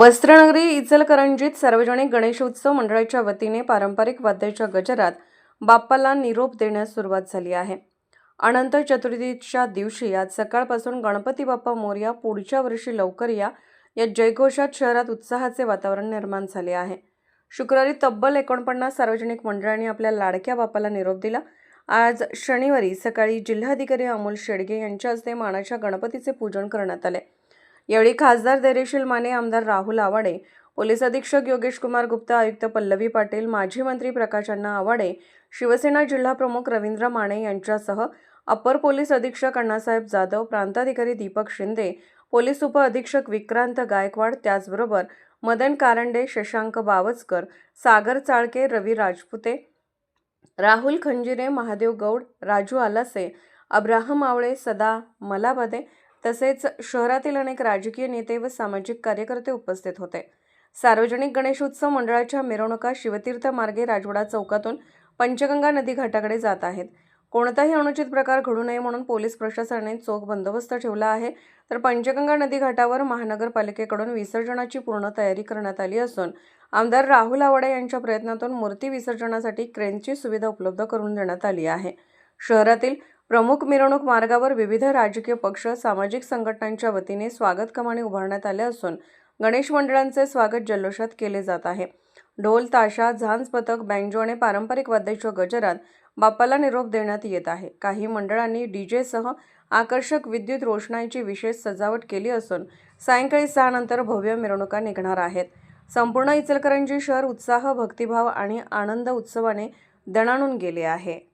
वस्त्रनगरी इचलकरंजीत सार्वजनिक गणेशोत्सव मंडळाच्या वतीने पारंपरिक वाद्याच्या गजरात बाप्पाला निरोप देण्यास सुरुवात झाली आहे. अनंत चतुर्थीच्या दिवशी आज सकाळपासून गणपती बाप्पा मोरया पुढच्या वर्षी लवकर या या जयघोषात शहरात उत्साहाचे वातावरण निर्माण झाले आहे. शुक्रवारी तब्बल एकोणपन्नास सार्वजनिक मंडळांनी आपल्या लाडक्या बाप्पाला निरोप दिला. आज शनिवारी सकाळी जिल्हाधिकारी अमोल शेडगे यांच्या हस्ते मानाच्या गणपतीचे पूजन करण्यात आले. यावेळी खासदार धैर्यशील माने आमदार राहुल आवाडे पोलीस अधीक्षक योगेश कुमार गुप्ता आयुक्त पल्लवी पाटील माजी मंत्री प्रकाश आवाडे शिवसेना जिल्हा प्रमुख रवींद्र माने यांच्यासह अपर पोलीस अधीक्षक अण्णासाहेब जाधव प्रांताधिकारी दीपक शिंदे पोलीस उपअधीक्षक विक्रांत गायकवाड त्याचबरोबर मदन कारंडे शशांक बावचकर सागर चाळके रवी राजपुते राहुल खंजिरे महादेव गौड राजू आलासे अब्राहम आवळे सदा मलाबदे तसेच शहरातील अनेक राजकीय नेते व सामाजिक कार्यकर्ते उपस्थित होते. सार्वजनिक गणेशोत्सव मंडळाच्या मिरवणुका शिवतीर्थ मार्गे राजवाडा चौकातून पंचगंगा नदी घाटाकडे जात आहेत. कोणताही अनुचित प्रकार घडू नये म्हणून पोलीस प्रशासनाने चोख बंदोबस्त ठेवला आहे. तर पंचगंगा नदी घाटावर महानगरपालिकेकडून विसर्जनाची पूर्ण तयारी करण्यात आली असून आमदार राहुल आवाडे यांच्या प्रयत्नातून मूर्ती विसर्जनासाठी क्रेनची सुविधा उपलब्ध करून देण्यात आली आहे. शहरातील प्रमुख मिरवणूक मार्गावर विविध राजकीय पक्ष सामाजिक संघटनांच्या वतीने स्वागत कमानी उभारण्यात आल्या असून गणेश मंडळांचे स्वागत जल्लोषात केले जात आहे. ढोल ताशा झांज पथक बँजो आणि पारंपरिक वाद्याच्या गजरात बाप्पाला निरोप देण्यात येत आहे. काही मंडळांनी डीजेसह आकर्षक विद्युत रोषणाईची विशेष सजावट केली असून सायंकाळी सहा नंतर भव्य मिरवणुका निघणार आहेत. संपूर्ण इचलकरंजी शहर उत्साह भक्तिभाव आणि आनंद उत्सवाने दणाणून गेले आहे.